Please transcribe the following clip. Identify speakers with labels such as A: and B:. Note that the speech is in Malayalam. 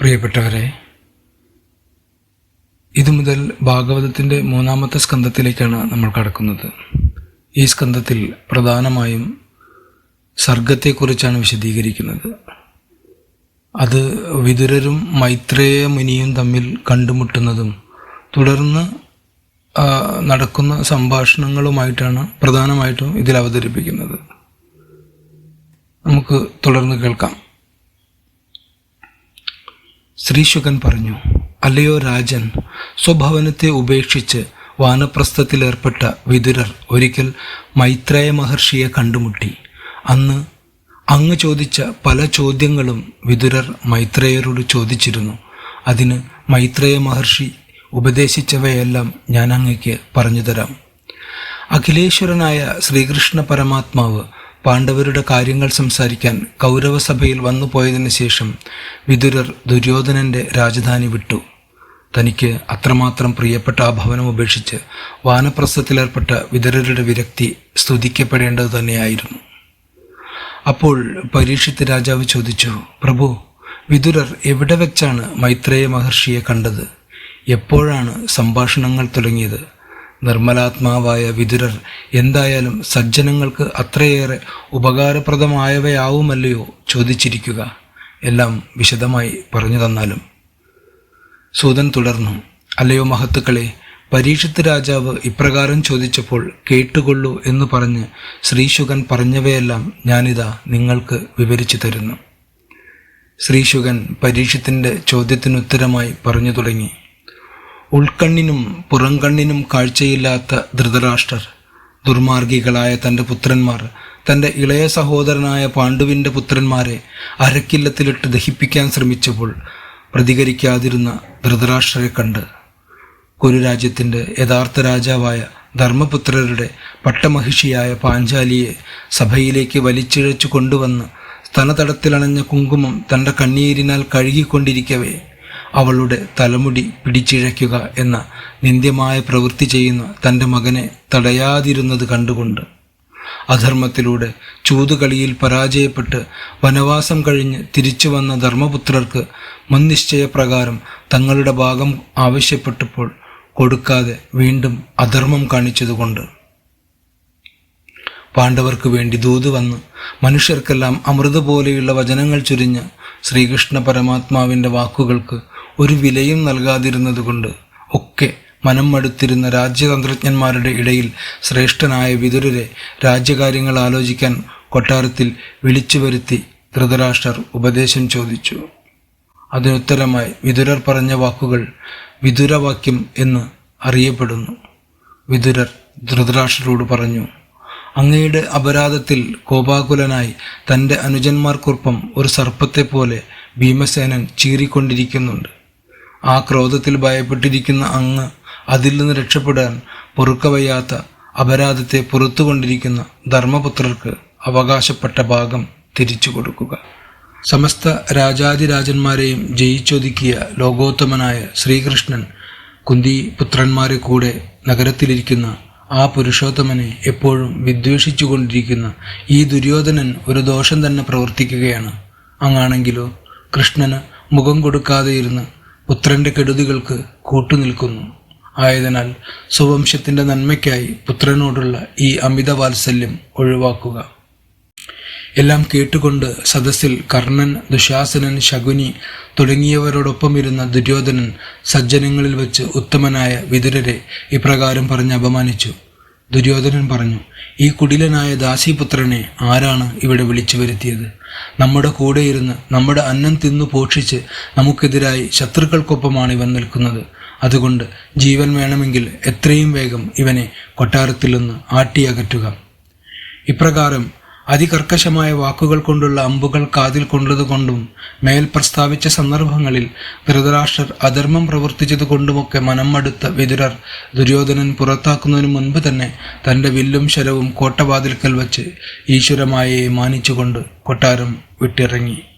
A: പ്രിയപ്പെട്ടവരെ ഇതു മുതൽ ഭാഗവതത്തിന്റെ മൂന്നാമത്തെ സ്കന്ധത്തിലേക്കാണ് നമ്മൾ കടക്കുന്നത്. ഈ സ്കന്ധത്തിൽ പ്രധാനമായും സർഗത്തെക്കുറിച്ചാണ് വിശദീകരിക്കുന്നത്. അത് വിതുരരും മൈത്രേയ മുനിയും തമ്മിൽ കണ്ടുമുട്ടുന്നതും തുടർന്ന് നടക്കുന്ന സംഭാഷണങ്ങളുമായിട്ടാണ് പ്രധാനമായിട്ടും ഇതിൽ അവതരിപ്പിക്കുന്നത്. നമുക്ക് തുടർന്ന് കേൾക്കാം. ശ്രീശുകൻ പറഞ്ഞു അല്ലയോ രാജൻ സ്വഭവനത്തെ ഉപേക്ഷിച്ച് വാനപ്രസ്ഥത്തിലേർപ്പെട്ട വിതുരർ ഒരിക്കൽ മൈത്രേയ മഹർഷിയെ കണ്ടുമുട്ടി. അന്ന് അങ്ങ് ചോദിച്ച പല ചോദ്യങ്ങളും വിതുരർ മൈത്രേയരോട് ചോദിച്ചിരുന്നു. അതിന് മൈത്രേയ മഹർഷി ഉപദേശിച്ചവയെല്ലാം ഞാൻ അങ്ങയ്ക്ക് പറഞ്ഞുതരാം അഖിലേശ്വരനായ ശ്രീകൃഷ്ണ പരമാത്മാവ് പാണ്ഡവരുടെ കാര്യങ്ങൾ സംസാരിക്കാൻ കൗരവസഭയിൽ വന്നു പോയതിന് ശേഷം വിതുരർ ദുര്യോധനന്റെ രാജധാനി വിട്ടു. തനിക്ക് അത്രമാത്രം പ്രിയപ്പെട്ട ആ ഭവനം ഉപേക്ഷിച്ച് വാനപ്രസ്ഥത്തിലേർപ്പെട്ട വിതുരരുടെ വിരക്തി സ്തുതിക്കപ്പെടേണ്ടത് തന്നെയായിരുന്നു. അപ്പോൾ പരീക്ഷിത്ത് രാജാവ് ചോദിച്ചു പ്രഭു വിതുരർ എവിടെ വെച്ചാണ് മൈത്രേയ മഹർഷിയെ കണ്ടത്? എപ്പോഴാണ് സംഭാഷണങ്ങൾ തുടങ്ങിയത്? നിർമ്മലാത്മാവായ വിതുരർ എന്തായാലും സജ്ജനങ്ങൾക്ക് അത്രയേറെ ഉപകാരപ്രദമായവയാവുമല്ലയോ ചോദിച്ചിരിക്കുക. എല്ലാം വിശദമായി പറഞ്ഞു തന്നാലും. സൂതൻ തുടർന്നു അല്ലയോ മഹത്തുക്കളെ പരീക്ഷത്ത് രാജാവ് ഇപ്രകാരം ചോദിച്ചപ്പോൾ കേട്ടുകൊള്ളൂ എന്ന് പറഞ്ഞ് ശ്രീശുഖൻ പറഞ്ഞവയെല്ലാം ഞാനിതാ നിങ്ങൾക്ക് വിവരിച്ചു തരുന്നു. ശ്രീശുഖൻ പരീക്ഷത്തിന്റെ ചോദ്യത്തിനുത്തരമായി പറഞ്ഞു തുടങ്ങി. ഉൾക്കണ്ണിനും പുറംകണ്ണിനും കാഴ്ചയില്ലാത്ത ധൃതരാഷ്ട്രർ ദുർമാർഗികളായ തന്റെ പുത്രന്മാർ തന്റെ ഇളയ സഹോദരനായ പാണ്ഡുവിന്റെ പുത്രന്മാരെ അരക്കില്ലത്തിലിട്ട് ദഹിപ്പിക്കാൻ ശ്രമിച്ചപ്പോൾ പ്രതികരിക്കാതിരുന്ന ധൃതരാഷ്ട്രരെ കണ്ട് കുരുരാജ്യത്തിന്റെ യഥാർത്ഥ രാജാവായ ധർമ്മപുത്രരുടെ പട്ടമഹിഷിയായ പാഞ്ചാലിയെ സഭയിലേക്ക് വലിച്ചിഴച്ചു കൊണ്ടുവന്ന് സ്തനതടത്തിലണഞ്ഞ കുങ്കുമം തന്റെ കണ്ണീരിനാൽ കഴുകിക്കൊണ്ടിരിക്കവേ. അവളുടെ തലമുടി പിടിച്ചിഴയ്ക്കുക എന്ന നിന്ദ്യമായ പ്രവൃത്തി ചെയ്യുന്ന തന്റെ മകനെ തടയാതിരുന്നത് കണ്ടുകൊണ്ട് അധർമ്മത്തിലൂടെ ചൂതുകളിയിൽ പരാജയപ്പെട്ട് വനവാസം കഴിഞ്ഞ് തിരിച്ചു വന്ന ധർമ്മപുത്രർക്ക് മുൻനിശ്ചയപ്രകാരം തങ്ങളുടെ ഭാഗം ആവശ്യപ്പെട്ടപ്പോൾ കൊടുക്കാതെ വീണ്ടും അധർമ്മം കാണിച്ചതുകൊണ്ട് പാണ്ഡവർക്ക് വേണ്ടി ദൂത് വന്ന് മനുഷ്യർക്കെല്ലാം അമൃത് പോലെയുള്ള വചനങ്ങൾ ചുരിഞ്ഞ് ശ്രീകൃഷ്ണ പരമാത്മാവിന്റെ വാക്കുകൾക്ക് ഒരു വിലയും നൽകാതിരുന്നതുകൊണ്ട് ഒക്കെ മനം മടുത്തിരുന്ന രാജ്യതന്ത്രജ്ഞന്മാരുടെ ഇടയിൽ ശ്രേഷ്ഠനായ വിതുരരെ രാജ്യകാര്യങ്ങൾ ആലോചിക്കാൻ കൊട്ടാരത്തിൽ വിളിച്ചു വരുത്തി ധൃതരാഷ്ട്രർ ഉപദേശം ചോദിച്ചു. അതിനുത്തരമായി വിതുരർ പറഞ്ഞ വാക്കുകൾ വിതുരവാക്യം എന്ന് അറിയപ്പെടുന്നു. വിതുരർ ധൃതരാഷ്ട്രരോട് പറഞ്ഞു അങ്ങയുടെ അപരാധത്തിൽ കോപാകുലനായി തന്റെ അനുജന്മാർക്കൊപ്പം ഒരു സർപ്പത്തെ പോലെ ഭീമസേനൻ ചീറിക്കൊണ്ടിരിക്കുന്നുണ്ട്. ആ ക്രോധത്തിൽ ഭയപ്പെട്ടിരിക്കുന്ന അങ്ങ് അതിൽ നിന്ന് രക്ഷപ്പെടാൻ പൊറുക്കവയ്യാത്ത അപരാധത്തെ പുറത്തുകൊണ്ടിരിക്കുന്ന ധർമ്മപുത്രർക്ക് അവകാശപ്പെട്ട ഭാഗം തിരിച്ചു കൊടുക്കുക. സമസ്ത രാജാതിരാജന്മാരെയും ജയിച്ചൊതുക്കിയ ലോകോത്തമനായ ശ്രീകൃഷ്ണൻ കുന്തി പുത്രന്മാരെ കൂടെ നഗരത്തിലിരിക്കുന്ന ആ പുരുഷോത്തമനെ എപ്പോഴും വിദ്വേഷിച്ചുകൊണ്ടിരിക്കുന്ന ഈ ദുര്യോധനൻ ഒരു ദോഷം തന്നെ പ്രവർത്തിക്കുകയാണ്. അങ്ങാണെങ്കിലോ കൃഷ്ണന് മുഖം കൊടുക്കാതെ ഇരുന്ന് പുത്രന്റെ കെടുതികൾക്ക് കൂട്ടുനിൽക്കുന്നു. ആയതിനാൽ സുവംശത്തിന്റെ നന്മയ്ക്കായി പുത്രനോടുള്ള ഈ അമിത വാത്സല്യം ഒഴിവാക്കുക. എല്ലാം കേട്ടുകൊണ്ട് സദസ്സിൽ കർണൻ ദുശാസനൻ ശകുനി തുടങ്ങിയവരോടൊപ്പം ഇരുന്ന ദുര്യോധനൻ സജ്ജനങ്ങളിൽ വെച്ച് ഉത്തമനായ വിതുരരെ ഇപ്രകാരം പറഞ്ഞ് അപമാനിച്ചു. ദുര്യോധനൻ പറഞ്ഞു ഈ കുടിലനായ ദാസിപുത്രനെ ആരാണ് ഇവിടെ വിളിച്ചു വരുത്തിയത്? നമ്മുടെ കൂടെ ഇരുന്ന് നമ്മുടെ അന്നം തിന്നു പോഷിച്ച് നമുക്കെതിരായി ശത്രുക്കൾക്കൊപ്പമാണ് ഇവൻ നിൽക്കുന്നത്. അതുകൊണ്ട് ജീവൻ വേണമെങ്കിൽ എത്രയും വേഗം ഇവനെ കൊട്ടാരത്തിൽ നിന്ന് ആട്ടിയകറ്റുക. ഇപ്രകാരം അതികർക്കശമായ വാക്കുകൾ കൊണ്ടുള്ള അമ്പുകൾ കാതിൽ കൊണ്ടതുകൊണ്ടും മേൽ പ്രസ്താവിച്ച സന്ദർഭങ്ങളിൽ ധൃതരാഷ്ട്രർ അധർമ്മം പ്രവർത്തിച്ചതുകൊണ്ടുമൊക്കെ മനം മടുത്ത വിതുരർ ദുര്യോധനൻ പുറത്താക്കുന്നതിന് മുൻപ് തന്നെ തന്റെ വില്ലും ശരവും കോട്ടവാതിൽക്കൽ വച്ച് ഈശ്വരമായയെ മാനിച്ചുകൊണ്ട് കൊട്ടാരം വിട്ടിറങ്ങി.